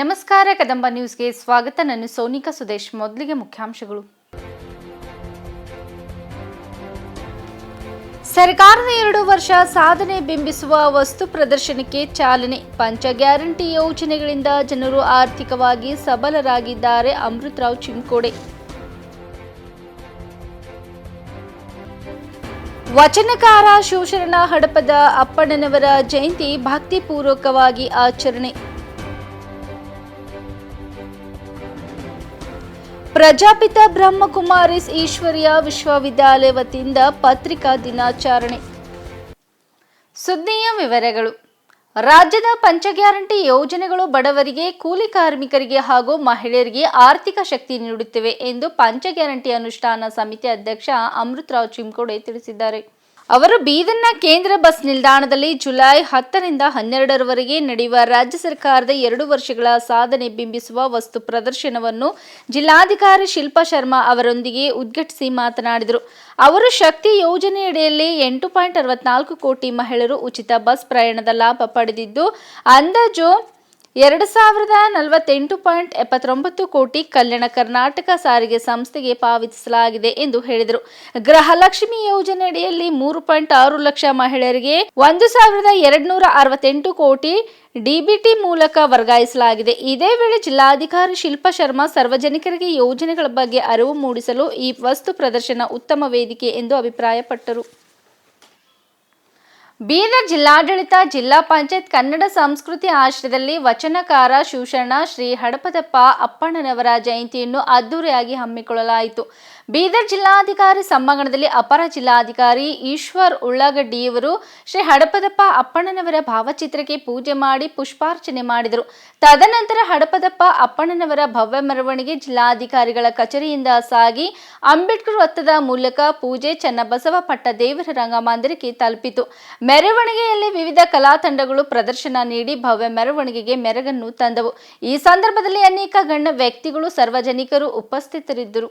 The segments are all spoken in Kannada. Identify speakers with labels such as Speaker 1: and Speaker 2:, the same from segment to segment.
Speaker 1: ನಮಸ್ಕಾರ, ಕದಂಬ ನ್ಯೂಸ್ಗೆ ಸ್ವಾಗತ. ನಾನು ಸೋನಿಕಾ ಸುದೇಶ್, ಮೊದಲಿಗೆ ಮುಖ್ಯಾಂಶಗಳು. ಸರ್ಕಾರದ ಎರಡು ವರ್ಷ ಸಾಧನೆ ಬಿಂಬಿಸುವ ವಸ್ತು ಪ್ರದರ್ಶನಕ್ಕೆ ಚಾಲನೆ. ಪಂಚ ಗ್ಯಾರಂಟಿ ಯೋಜನೆಗಳಿಂದ ಜನರು ಆರ್ಥಿಕವಾಗಿ ಸಬಲರಾಗಿದ್ದಾರೆ ಅಮೃತರಾವ್ ಚಿಂಕೋಡೆ. ವಚನಕಾರ ಶಿವಶರಣ ಹಡಪದ ಅಪ್ಪಣ್ಣನವರ ಜಯಂತಿ ಭಕ್ತಿಪೂರ್ವಕವಾಗಿ ಆಚರಣೆ. ಪ್ರಜಾಪಿತ ಬ್ರಹ್ಮಕುಮಾರಿಸ್ ಈಶ್ವರ್ಯ ವಿಶ್ವವಿದ್ಯಾಲಯ ವತಿಯಿಂದ ಪತ್ರಿಕಾ ದಿನಾಚರಣೆ. ಸುದ್ದಿಯ ವಿವರಗಳು. ರಾಜ್ಯದ ಪಂಚ ಗ್ಯಾರಂಟಿ ಯೋಜನೆಗಳು ಬಡವರಿಗೆ, ಕೂಲಿ ಕಾರ್ಮಿಕರಿಗೆ ಹಾಗೂ ಮಹಿಳೆಯರಿಗೆ ಆರ್ಥಿಕ ಶಕ್ತಿ ನೀಡುತ್ತಿವೆ ಎಂದು ಪಂಚ ಗ್ಯಾರಂಟಿ ಅನುಷ್ಠಾನ ಸಮಿತಿ ಅಧ್ಯಕ್ಷ ಅಮೃತರಾವ್ ಚಿಂಕೋಡೆ ತಿಳಿಸಿದ್ದಾರೆ. ಅವರು ಬೀದರ್ನ ಕೇಂದ್ರ ಬಸ್ ನಿಲ್ದಾಣದಲ್ಲಿ ಜುಲೈ ಹತ್ತರಿಂದ ಹನ್ನೆರಡರವರೆಗೆ ನಡೆಯುವ ರಾಜ್ಯ ಸರ್ಕಾರದ ಎರಡು ವರ್ಷಗಳ ಸಾಧನೆ ಬಿಂಬಿಸುವ ವಸ್ತು ಪ್ರದರ್ಶನವನ್ನು ಜಿಲ್ಲಾಧಿಕಾರಿ ಶಿಲ್ಪಾ ಶರ್ಮಾ ಅವರೊಂದಿಗೆ ಉದ್ಘಾಟಿಸಿ ಮಾತನಾಡಿದರು. ಅವರು ಶಕ್ತಿ ಯೋಜನೆಯಡಿಯಲ್ಲಿ ಎಂಟು ಪಾಯಿಂಟ್ ಅರವತ್ನಾಲ್ಕು ಕೋಟಿ ಮಹಿಳೆಯರು ಉಚಿತ ಬಸ್ ಪ್ರಯಾಣದ ಲಾಭ ಪಡೆದಿದ್ದು, ಅಂದಾಜು ಎರಡು ಸಾವಿರದ ನಲವತ್ತೆಂಟು ಪಾಯಿಂಟ್ ಎಪ್ಪತ್ತೊಂಬತ್ತು ಕೋಟಿ ಕಲ್ಯಾಣ ಕರ್ನಾಟಕ ಸಾರಿಗೆ ಸಂಸ್ಥೆಗೆ ಪಾವತಿಸಲಾಗಿದೆ ಎಂದು ಹೇಳಿದರು. ಗೃಹಲಕ್ಷ್ಮಿ ಯೋಜನೆಯಡಿಯಲ್ಲಿ ಮೂರು ಪಾಯಿಂಟ್ ಆರು ಲಕ್ಷ ಮಹಿಳೆಯರಿಗೆ ಒಂದು ಸಾವಿರದ ಎರಡುನೂರ ಅರವತ್ತೆಂಟು ಕೋಟಿ ಡಿಬಿಟಿ ಮೂಲಕ ವರ್ಗಾಯಿಸಲಾಗಿದೆ. ಇದೇ ವೇಳೆ ಜಿಲ್ಲಾಧಿಕಾರಿ ಶಿಲ್ಪಾ ಶರ್ಮಾ ಸಾರ್ವಜನಿಕರಿಗೆ ಯೋಜನೆಗಳ ಬಗ್ಗೆ ಅರಿವು ಮೂಡಿಸಲು ಈ ವಸ್ತು ಪ್ರದರ್ಶನ ಉತ್ತಮ ವೇದಿಕೆ ಎಂದು ಅಭಿಪ್ರಾಯಪಟ್ಟರು. ಬೀದರ್ ಜಿಲ್ಲಾಡಳಿತ ಜಿಲ್ಲಾ ಪಂಚಾಯತ್ ಕನ್ನಡ ಸಂಸ್ಕೃತಿ ಆಶ್ರಯದಲ್ಲಿ ವಚನಕಾರ ಶಿವಶರಣ ಶ್ರೀ ಹಡಪದಪ್ಪ ಅಪ್ಪಣ್ಣನವರ ಜಯಂತಿಯನ್ನು ಅದ್ದೂರಿಯಾಗಿ ಹಮ್ಮಿಕೊಳ್ಳಲಾಯಿತು. ಬೀದರ್ ಜಿಲ್ಲಾಧಿಕಾರಿ ಸಮ್ಮಂಗಣದಲ್ಲಿ ಅಪರ ಜಿಲ್ಲಾಧಿಕಾರಿ ಈಶ್ವರ್ ಉಳ್ಳಾಗಡ್ಡಿಯವರು ಶ್ರೀ ಹಡಪದಪ್ಪ ಅಪ್ಪಣ್ಣನವರ ಭಾವಚಿತ್ರಕ್ಕೆ ಪೂಜೆ ಮಾಡಿ ಪುಷ್ಪಾರ್ಚನೆ ಮಾಡಿದರು. ತದನಂತರ ಹಡಪದಪ್ಪ ಅಪ್ಪಣ್ಣನವರ ಭವ್ಯ ಮೆರವಣಿಗೆ ಜಿಲ್ಲಾಧಿಕಾರಿಗಳ ಕಚೇರಿಯಿಂದ ಸಾಗಿ ಅಂಬೇಡ್ಕರ್ ವೃತ್ತದ ಮೂಲಕ ಪೂಜೆ ಚನ್ನಬಸವ ಪಟ್ಟ ದೇವರ ರಂಗಮಂದಿರಕ್ಕೆ ತಲುಪಿತು. ಮೆರವಣಿಗೆಯಲ್ಲಿ ವಿವಿಧ ಕಲಾ ತಂಡಗಳು ಪ್ರದರ್ಶನ ನೀಡಿ ಭವ್ಯ ಮೆರವಣಿಗೆಗೆ ಮೆರಗನ್ನು ತಂದವು. ಈ ಸಂದರ್ಭದಲ್ಲಿ ಅನೇಕ ಗಣ್ಯ ವ್ಯಕ್ತಿಗಳು, ಸಾರ್ವಜನಿಕರು ಉಪಸ್ಥಿತರಿದ್ದರು.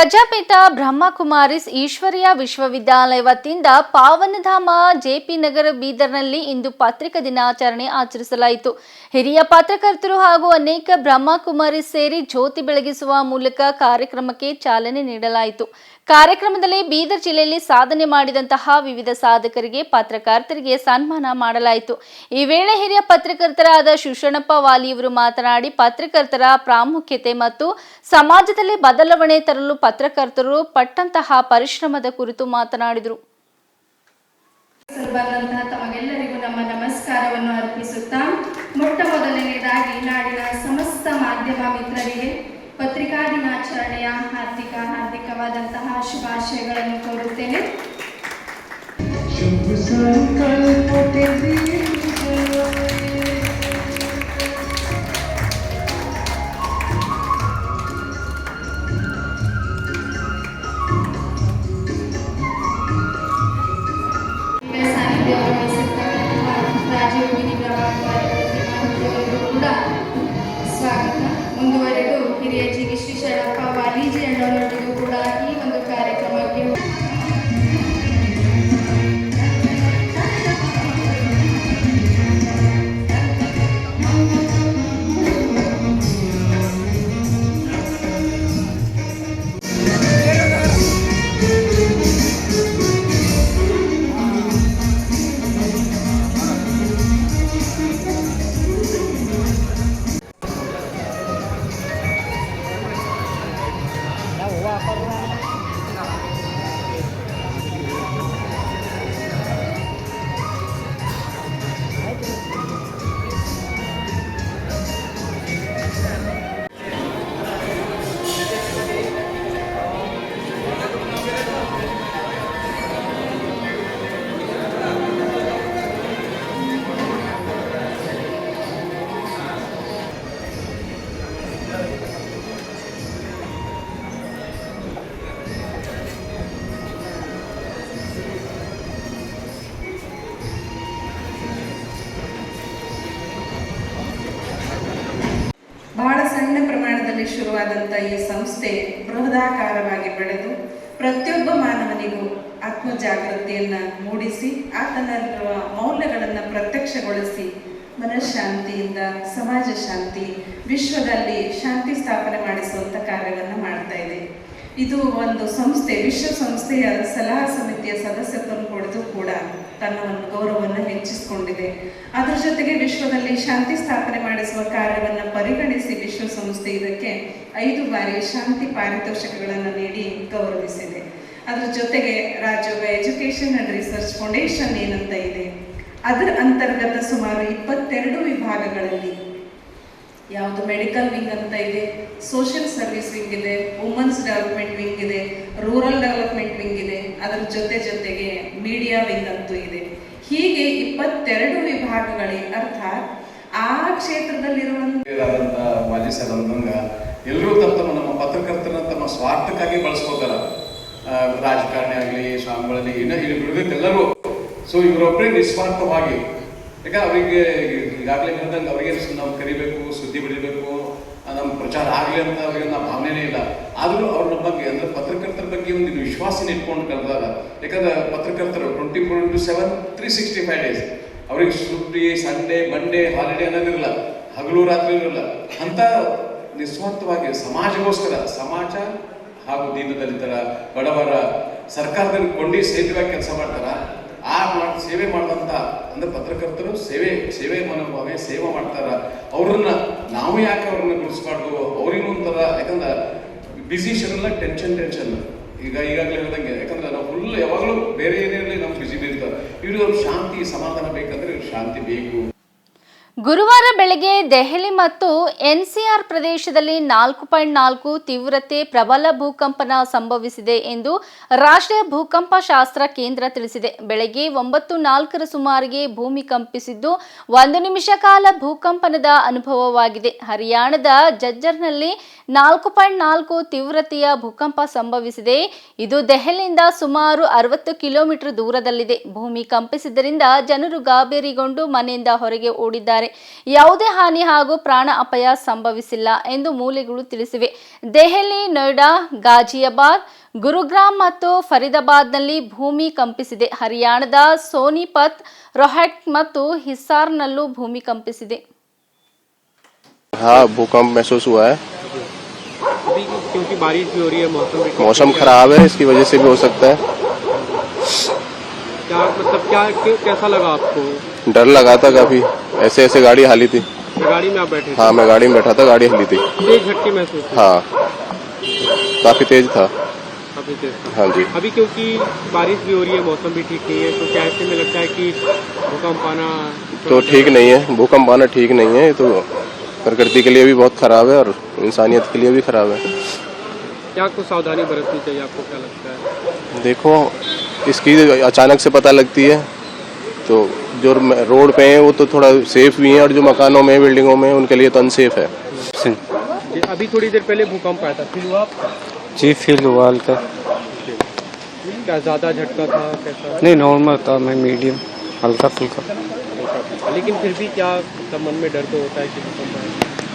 Speaker 1: ಪ್ರಜಾಪಿತ ಬ್ರಹ್ಮಕುಮಾರಿಸ್ ಈಶ್ವರ್ಯ ವಿಶ್ವವಿದ್ಯಾಲಯ ವತಿಯಿಂದ ಪಾವನಧಾಮ ಜೆಪಿ ನಗರ ಬೀದರ್ನಲ್ಲಿ ಇಂದು ಪತ್ರಿಕಾ ದಿನಾಚರಣೆ ಆಚರಿಸಲಾಯಿತು. ಹಿರಿಯ ಪತ್ರಕರ್ತರು ಹಾಗೂ ಅನೇಕ ಬ್ರಹ್ಮಕುಮಾರಿಸ್ ಸೇರಿ ಜ್ಯೋತಿ ಬೆಳಗಿಸುವ ಮೂಲಕ ಕಾರ್ಯಕ್ರಮಕ್ಕೆ ಚಾಲನೆ ನೀಡಲಾಯಿತು. ಕಾರ್ಯಕ್ರಮದಲ್ಲಿ ಬೀದರ್ ಜಿಲ್ಲೆಯಲ್ಲಿ ಸಾಧನೆ ಮಾಡಿದಂತಹ ವಿವಿಧ ಸಾಧಕರಿಗೆ, ಪತ್ರಕರ್ತರಿಗೆ ಸನ್ಮಾನ ಮಾಡಲಾಯಿತು. ಈ ವೇಳೆ ಹಿರಿಯ ಪತ್ರಕರ್ತರಾದ ಶಿವಶಣಪ್ಪ ವಾಲಿಯವರು ಮಾತನಾಡಿ, ಪತ್ರಕರ್ತರ ಪ್ರಾಮುಖ್ಯತೆ ಮತ್ತು ಸಮಾಜದಲ್ಲಿ ಬದಲಾವಣೆ ತರಲು ಪತ್ರಕರ್ತರು ಪಟ್ಟಂತಹ ಪರಿಶ್ರಮದ ಕುರಿತು ಮಾತನಾಡಿದರು.
Speaker 2: ತಮಗೆಲ್ಲರಿಗೂ ನಮ್ಮ ನಮಸ್ಕಾರವನ್ನು ಅರ್ಪಿಸುತ್ತಾ, ಮೊಟ್ಟ ಮೊದಲನೆಯದಾಗಿ ನಾಡಿನ ಸಮಸ್ತ ಮಾಧ್ಯಮ ಮಿತ್ರರಿಗೆ ಪತ್ರಿಕಾ ದಿನಾಚರಣೆಯ ಹಾರ್ದಿಕ ಹಾರ್ದಿಕವಾದಂತಹ ಶುಭಾಶಯಗಳನ್ನು ಕೋರುತ್ತೇನೆ.
Speaker 3: ಬಹಳ ಸಣ್ಣ ಪ್ರಮಾಣದಲ್ಲಿ ಶುರುವಾದಂಥ ಈ ಸಂಸ್ಥೆ ಬೃಹದಾಕಾರವಾಗಿ ಬೆಳೆದು ಪ್ರತಿಯೊಬ್ಬ ಮಾನವನಿಗೂ ಆತ್ಮ ಜಾಗೃತಿಯನ್ನ ಮೂಡಿಸಿ ಆತನ ಮೌಲ್ಯಗಳನ್ನು ಪ್ರತ್ಯಕ್ಷಗೊಳಿಸಿ ಮನಃಶಾಂತಿಯಿಂದ, ಸಮಾಜ ಶಾಂತಿ, ವಿಶ್ವದಲ್ಲಿ ಶಾಂತಿ ಸ್ಥಾಪನೆ ಮಾಡಿಸುವಂಥ ಕಾರ್ಯವನ್ನು ಮಾಡ್ತಾ ಇದೆ. ಇದು ಒಂದು ಸಂಸ್ಥೆ ವಿಶ್ವಸಂಸ್ಥೆಯ ಸಲಹಾ ಸಮಿತಿಯ ಸದಸ್ಯತ್ವವನ್ನು ಪಡೆದು ಕೂಡ ತನ್ನ ಒಂದು ಗೌರವವನ್ನು ಹೆಚ್ಚಿಸಿಕೊಂಡಿದೆ. ಅದರ ಜೊತೆಗೆ ವಿಶ್ವದಲ್ಲಿ ಶಾಂತಿ ಸ್ಥಾಪನೆ ಮಾಡಿಸುವ ಕಾರ್ಯವನ್ನು ಪರಿಗಣಿಸಿ ವಿಶ್ವಸಂಸ್ಥೆ ಇದಕ್ಕೆ ಐದು ಬಾರಿ ಶಾಂತಿ ಪಾರಿತೋಷಕಗಳನ್ನು ನೀಡಿ ಗೌರವಿಸಿದೆ. ಅದರ ಜೊತೆಗೆ Rajyoga education and research foundation ಏನಂತ ಇದೆ, ಅದರ ಅಂತರ್ಗತ ಸುಮಾರು ಇಪ್ಪತ್ತೆರಡು ವಿಭಾಗಗಳಲ್ಲಿ ಯಾವುದು ಮೆಡಿಕಲ್ ವಿಂಗ್ ಅಂತ ಇದೆ, ಸೋಷಿಯಲ್ ಸರ್ವಿಸ್ ವಿಂಗ್ ಇದೆ, ವುಮೆನ್ಸ್ ಡೆವಲಪ್ಮೆಂಟ್ ವಿಂಗ್ ಇದೆ, ರೂರಲ್ ಡೆವಲಪ್ಮೆಂಟ್ ವಿಂಗ್ ಇದೆ. ಅದರ ಜೊತೆ ಜೊತೆಗೆ ಮೀಡಿಯಾ ವಿಂಗ್ ಇದೆ. ಹೀಗೆ ಇಪ್ಪತ್ತೆರಡು ವಿಭಾಗಗಳೇ, ಅರ್ಥಾತ್ ಆ ಕ್ಷೇತ್ರದಲ್ಲಿರುವಂತ
Speaker 4: ಮಾಜಿ ಅಂದಂಗ ಎಲ್ಲರೂ ತಮ್ಮ ನಮ್ಮ ಪತ್ರಕರ್ತರನ್ನ ತಮ್ಮ ಸ್ವಾರ್ಥಕ್ಕಾಗಿ ಬಳಸ್ಕೋತಾರ. ರಾಜಕಾರಣಿ ಆಗಲಿ ಸ್ವಾಮಿಗಳಲ್ಲಿ ಇನ್ನ ಎಲ್ಲರೂ. ಸೊ ಇವರೊಬ್ಬರೇ ನಿಸ್ವಾರ್ಥವಾಗಿ ಯಾಕೆ ಅವರಿಗೆ ಈಗಾಗಲೇ ಹೇಳ್ದಂಗೆ ಅವರಿಗೆ ನಾವು ಕರಿಬೇಕು, ಸುದ್ದಿ ನಮ್ಮ ಪ್ರಚಾರ ಆಗಲಿ ಅಂತ ಅವರಿಗೆ ನಾವು ಭಾವನೆನೇ ಇಲ್ಲ. ಆದರೂ ಅವ್ರ ನಮ್ಮ ಬಗ್ಗೆ ಅಂದ್ರೆ ಪತ್ರಕರ್ತರ ಬಗ್ಗೆ ಒಂದು ವಿಶ್ವಾಸನ ಇಟ್ಕೊಂಡು ಕರೆದಾಗ, ಯಾಕಂದ್ರೆ ಪತ್ರಕರ್ತರು twenty four into seven three sixty five days ಅವ್ರಿಗೆ ಸುಟ್ಟಿ ಸಂಡೇ ಮಂಡೇ ಹಾಲಿಡೇ ಅನ್ನೋದಿರಲ್ಲ ಹಗಲು ರಾತ್ರಿ ಇರಲ್ಲ. ಅಂತ ನಿಸ್ವಾರ್ಥವಾಗಿ ಸಮಾಜಗೋಸ್ಕರ, ಸಮಾಜ ಹಾಗೂ ದೀನದಲಿತರ, ಬಡವರ, ಸರ್ಕಾರದಲ್ಲಿ ಕೊಂಡಿ ಸೇತುವೆ ಕೆಲಸ ಮಾಡ್ತಾರ? ಆ ಮಾಡ ಸೇವೆ ಮಾಡಿದಂಥ ಅಂದ್ರೆ ಪತ್ರಕರ್ತರು ಸೇವೆ ಸೇವೆ ಮನೋಭಾವೆ ಸೇವೆ ಮಾಡ್ತಾರ. ಅವ್ರನ್ನ ನಾವು ಯಾಕೆ ಅವ್ರನ್ನ ಗುರುಸ್ಬಾರ್ದು ಅವ್ರಿಗೂ ಒಂಥರ, ಯಾಕಂದ್ರೆ ಬಿಸಿ ಶೆಡ್ಯೂಲ್ ಟೆನ್ಷನ್ ಟೆನ್ಷನ್ ಈಗ ಈಗಾಗಲೇ ಹೇಳ್ದಂಗೆ, ಯಾಕಂದ್ರೆ ನಾವು ಫುಲ್ ಯಾವಾಗಲೂ ಬೇರೆ ಏನೇ ನಮ್ಮ ಬಿಸಿ ಇರ್ತಾರೆ. ಇವ್ರಿಗೆ ಶಾಂತಿ, ಸಮಾಧಾನ ಬೇಕಂದ್ರೆ ಇವ್ರಿಗೆ ಶಾಂತಿ ಬೇಕು.
Speaker 1: ಗುರುವಾರ ಬೆಳಗ್ಗೆ ದೆಹಲಿ ಮತ್ತು ಎನ್ಸಿಆರ್ ಪ್ರದೇಶದಲ್ಲಿ ನಾಲ್ಕು ಪಾಯಿಂಟ್ ನಾಲ್ಕು ತೀವ್ರತೆ ಪ್ರಬಲ ಭೂಕಂಪನ ಸಂಭವಿಸಿದೆ ಎಂದು ರಾಷ್ಟ್ರೀಯ ಭೂಕಂಪ ಶಾಸ್ತ್ರ ಕೇಂದ್ರ ತಿಳಿಸಿದೆ. ಬೆಳಗ್ಗೆ ಒಂಬತ್ತು ನಾಲ್ಕರ ಸುಮಾರಿಗೆ ಭೂಮಿ ಕಂಪಿಸಿದ್ದು ಒಂದು ನಿಮಿಷ ಕಾಲ ಭೂಕಂಪನದ ಅನುಭವವಾಗಿದೆ. ಹರಿಯಾಣದ ಜಜ್ಜರ್ನಲ್ಲಿ ನಾಲ್ಕು ಪಾಯಿಂಟ್ ನಾಲ್ಕು ತೀವ್ರತೆಯ ಭೂಕಂಪ ಸಂಭವಿಸಿದೆ. ಇದು ದೆಹಲಿಯಿಂದ ಸುಮಾರು ಅರವತ್ತು ಕಿಲೋಮೀಟರ್ ದೂರದಲ್ಲಿದೆ. ಭೂಮಿ ಕಂಪಿಸಿದ್ದರಿಂದ ಜನರು ಗಾಬೇರಿಗೊಂಡು ಮನೆಯಿಂದ ಹೊರಗೆ ಓಡಿದ್ದಾರೆ. ಯಾವುದೇ ಹಾನಿ ಹಾಗೂ ಪ್ರಾಣ ಅಪಾಯ ಸಂಭವಿಸಿಲ್ಲ ಎಂದು ಮೂಲಗಳು ತಿಳಿಸಿವೆ ದೆಹಲಿ ನೋಯ್ಡಾ ಗಾಜಿಯಾಬಾದ್ ಗುರುಗ್ರಾಮ್ ಮತ್ತು ಫರೀದಾಬಾದ್ನಲ್ಲಿ ಭೂಮಿ ಕಂಪಿಸಿದೆ ಹರಿಯಾಣದ ಸೋನಿಪತ್ ರೊಹೆಟ್ ಮತ್ತು ಹಿಸಾರ್ನಲ್ಲೂ ಭೂಮಿ ಕಂಪಿಸಿದೆ
Speaker 5: हाँ भूकंप महसूस हुआ है
Speaker 6: अभी क्योंकि बारिश भी हो रही है मौसम भी ठीक
Speaker 5: मौसम
Speaker 6: है।
Speaker 5: खराब है इसकी वजह से भी हो सकता है
Speaker 6: क्या मतलब क्या कैसा लगा आपको?
Speaker 5: डर लगा था काफ़ी। ऐसे ऐसे गाड़ी हाली थी।
Speaker 6: गाड़ी में आप बैठे
Speaker 5: हाँ मैं गाड़ी में बैठा था गाड़ी हली थी।
Speaker 6: तेज झटके महसूस
Speaker 5: हाँ। काफ़ी तेज था।
Speaker 6: काफ़ी तेज था।
Speaker 5: हाँ जी।
Speaker 6: अभी क्योंकि बारिश भी हो रही है मौसम भी ठीक नहीं है तो क्या ऐसे में लगता है कि भूकंप आना
Speaker 5: तो ठीक नहीं है। भूकंप आना ठीक नहीं है ये तो प्रकृति के लिए भी बहुत खराब है और इंसानियत के लिए भी खराब है।
Speaker 6: क्या कुछ सावधानी बरतनी चाहिए आपको क्या लगता है?
Speaker 5: देखो इसकी अचानक से पता लगती है तो जो रोड पे हैं वो तो थोड़ा सेफ़ भी हैं और जो मकानों में बिल्डिंगों में उनके लिए तो अनसेफ है।
Speaker 6: अभी थोड़ी देर पहले भूकंप आया था फिर हुआ
Speaker 7: जी फील हुआ हल्का
Speaker 6: क्या ज़्यादा झटका था कैसा?
Speaker 7: नहीं नॉर्मल था मैं मीडियम हल्का फुल्का
Speaker 6: लेकिन फिर भी क्या मतलब मन में डर तो होता है कि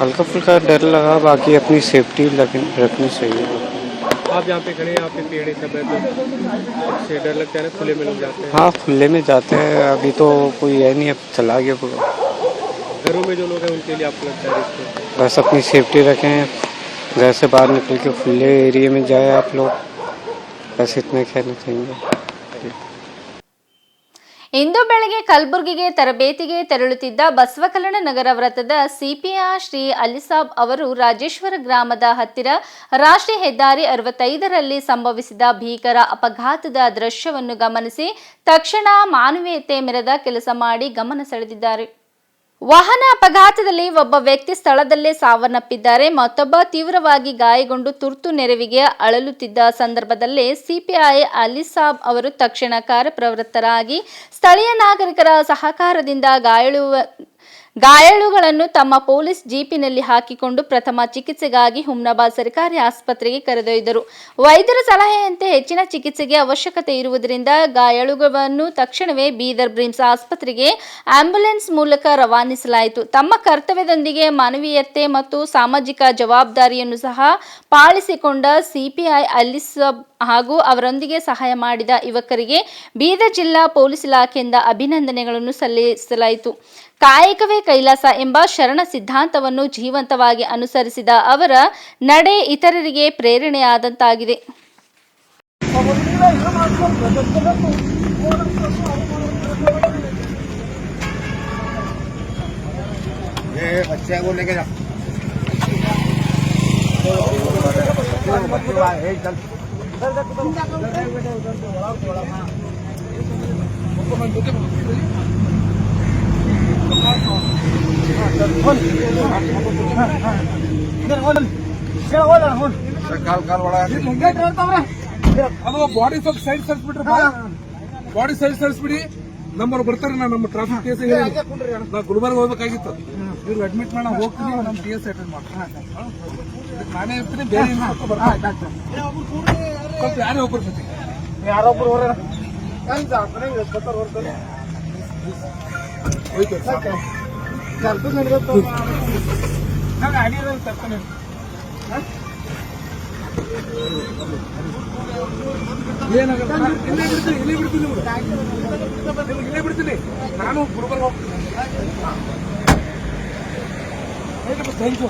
Speaker 7: हल्का फुल्का डर लगा बाकी अपनी सेफ्टी रखनी चाहिए।
Speaker 6: आप यहाँ पे खड़े हैं यहाँ पे पेड़ सब है तो इससे डर लगता है खुले में लोग जाते हैं।
Speaker 7: हाँ खुले में जाते हैं। अभी तो कोई है नहीं अब चला गया पूरा।
Speaker 6: घरों में जो लोग हैं उनके लिए आपको लगता है है?
Speaker 7: बस अपनी सेफ्टी रखें। घर से बाहर निकल के खुले एरिया में जाए आप लोग। बस इतना कहना चाहेंगे।
Speaker 1: ಇಂದು ಬೆಳಗ್ಗೆ ಕಲಬುರಗಿಗೆ ತರಬೇತಿಗೆ ತೆರಳುತ್ತಿದ್ದ ಬಸವಕಲ್ಯಾಣ ನಗರ ವೃತ್ತದ ಸಿಪಿಆರ್ ಶ್ರೀ ಅಲಿಸಾಬ್ ಅವರು ರಾಜೇಶ್ವರ ಗ್ರಾಮದ ಹತ್ತಿರ ರಾಷ್ಟ್ರೀಯ ಹೆದ್ದಾರಿ ಅರವತ್ತೈದರಲ್ಲಿ ಸಂಭವಿಸಿದ ಭೀಕರ ಅಪಘಾತದ ದೃಶ್ಯವನ್ನು ಗಮನಿಸಿ ತಕ್ಷಣ ಮಾನವೀಯತೆ ಮೆರೆದ ಕೆಲಸ ಮಾಡಿ ಗಮನ ಸೆಳೆದಿದ್ದಾರೆ. ವಾಹನ ಅಪಘಾತದಲ್ಲಿ ಒಬ್ಬ ವ್ಯಕ್ತಿ ಸ್ಥಳದಲ್ಲೇ ಸಾವನ್ನಪ್ಪಿದ್ದಾರೆ. ಮತ್ತೊಬ್ಬ ತೀವ್ರವಾಗಿ ಗಾಯಗೊಂಡು ತುರ್ತು ನೆರವಿಗೆ ಅಳಲುತ್ತಿದ್ದ ಸಂದರ್ಭದಲ್ಲೇ ಸಿಪಿಐ ಅಲಿಸಾಬ್ ಅವರು ತಕ್ಷಣ ಕಾರ್ಯಪ್ರವೃತ್ತರಾಗಿ ಸ್ಥಳೀಯ ನಾಗರಿಕರ ಸಹಕಾರದಿಂದ ಗಾಯಾಳುವ ಗಾಯಾಳುಗಳನ್ನು ತಮ್ಮ ಪೊಲೀಸ್ ಜೀಪಿನಲ್ಲಿ ಹಾಕಿಕೊಂಡು ಪ್ರಥಮ ಚಿಕಿತ್ಸೆಗಾಗಿ ಹುಮ್ನಾಬಾದ್ ಸರ್ಕಾರಿ ಆಸ್ಪತ್ರೆಗೆ ಕರೆದೊಯ್ದರು. ವೈದ್ಯರ ಸಲಹೆಯಂತೆ ಹೆಚ್ಚಿನ ಚಿಕಿತ್ಸೆಗೆ ಅವಶ್ಯಕತೆ ಇರುವುದರಿಂದ ಗಾಯಾಳುಗಳನ್ನು ತಕ್ಷಣವೇ ಬೀದರ್ ಬ್ರಿಮ್ಸ್ ಆಸ್ಪತ್ರೆಗೆ ಆಂಬ್ಯುಲೆನ್ಸ್ ಮೂಲಕ ರವಾನಿಸಲಾಯಿತು. ತಮ್ಮ ಕರ್ತವ್ಯದೊಂದಿಗೆ ಮಾನವೀಯತೆ ಮತ್ತು ಸಾಮಾಜಿಕ ಜವಾಬ್ದಾರಿಯನ್ನು ಸಹ ಪಾಲಿಸಿಕೊಂಡ ಸಿಪಿಐ ಅಲಿಸಬ್ ಹಾಗೂ ಅವರೊಂದಿಗೆ ಸಹಾಯ ಮಾಡಿದ ಯುವಕರಿಗೆ ಬೀದರ್ ಜಿಲ್ಲಾ ಪೊಲೀಸ್ ಇಲಾಖೆಯಿಂದ ಅಭಿನಂದನೆಗಳನ್ನು ಸಲ್ಲಿಸಲಾಯಿತು ಕಾಯಕವೇ ಕೈಲಾಸ ಎಂಬ ಶರಣ ಸಿದ್ಧಾಂತವನ್ನು ಜೀವಂತವಾಗಿ ಅನುಸರಿಸಿದ ಅವರ ನಡೆ ಇತರರಿಗೆ ಪ್ರೇರಣೆಯಾದಂತಾಗಿದೆ
Speaker 8: ಅದು ಬಾಡಿ ಸ್ವಲ್ಪ ಸೈಡ್ ಸರಿಸ್ಬಿಟ್ರಿ ಬಾಡಿ ಸೈಡ್ ಸರಿಸ್ಬಿಡಿ. ನಮ್ಮವ್ರು ಬರ್ತಾರೆ ನಾನು ನಮ್ಮ ಟ್ರಾಫಿಕ್ ಕೇಸ್ ನಾ ಗುಲ್ಬರ್ಗ ಹೋಗ್ಬೇಕಾಗಿತ್ತು. ಇವ್ರು ಅಡ್ಮಿಟ್ ಮಾಡಿ ನಾವು ಹೋಗ್ತೀನಿ ನಮ್ಮ ಎಸ್ ಅಟೆಂಡ್ ಮಾಡ್ತೀನಿ. ನಾನೇ ಇರ್ತೀನಿ, ಬೇರೆ ಬರ್ತಾರೆ. ಸ್ವಲ್ಪ ಯಾರೇ ಒಬ್ಬರು ಜೊತೆ. ಯಾರೊಬ್ರು ಹೊರ ಹೋಯ್ತು ನಾನು ಗಾಡಿ ತರ್ತಾನೆ ಏನಾಗಲ್ಲ ನಾನು ಇಲ್ಲೇ ಬಿಡ್ತೀನಿ ಇಲ್ಲೇ ಬಿಡ್ತೀನಿ ನಿಮ್ಗೆ ಇಲ್ಲೇ ಬಿಡ್ತೀನಿ. ನಾನು ಗುರುಬರ್ಗ ಹೋಗ್ತೀನಿ. Thank you